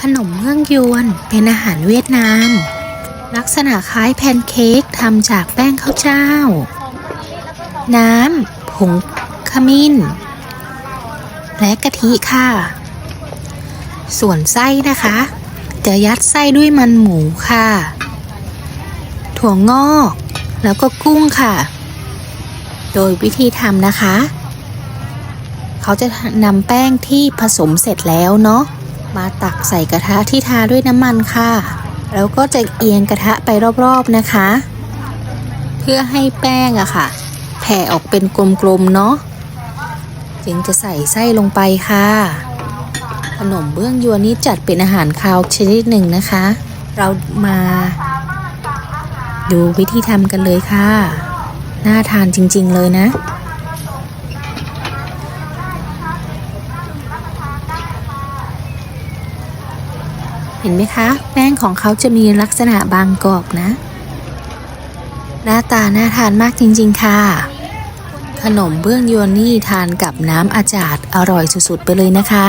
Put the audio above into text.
ขนมเมืองยวนเป็นอาหารเวียดนาม ลักษณะคล้ายแพนเค้กทำจากแป้งข้าวเจ้า น้ำ ผงขมิ้น และกะทิค่ะ ส่วนไส้นะคะ จะยัดไส้ด้วยมันหมูค่ะ ถั่วงอก แล้วก็กุ้งค่ะ โดยวิธีทำนะคะ เขาจะนำแป้งที่ผสมเสร็จแล้วเนาะ มาตักใส่กระทะที่ทาด้วยน้ำมันค่ะ แล้วก็จะเอียงกระทะไปรอบๆนะคะ เพื่อให้แป้งอะค่ะ แผ่ออกเป็นกลมๆเนาะจึงจะใส่ไส้ลงไปค่ะ ขนมเบื้องยวนนี้จัดเป็นอาหารคาวชนิดหนึ่งนะคะ เรามาดูวิธีทำกันเลยค่ะ น่าทานจริงๆเลยนะ เห็นไหมคะ แป้งของเขาจะมีลักษณะบางกรอบนะ หน้าตาน่าทานมากจริง ๆ ค่ะ ขนมเบื้องยวนนี่ทานกับน้ำอาจาดอร่อยสุด ๆ ไปเลยนะคะ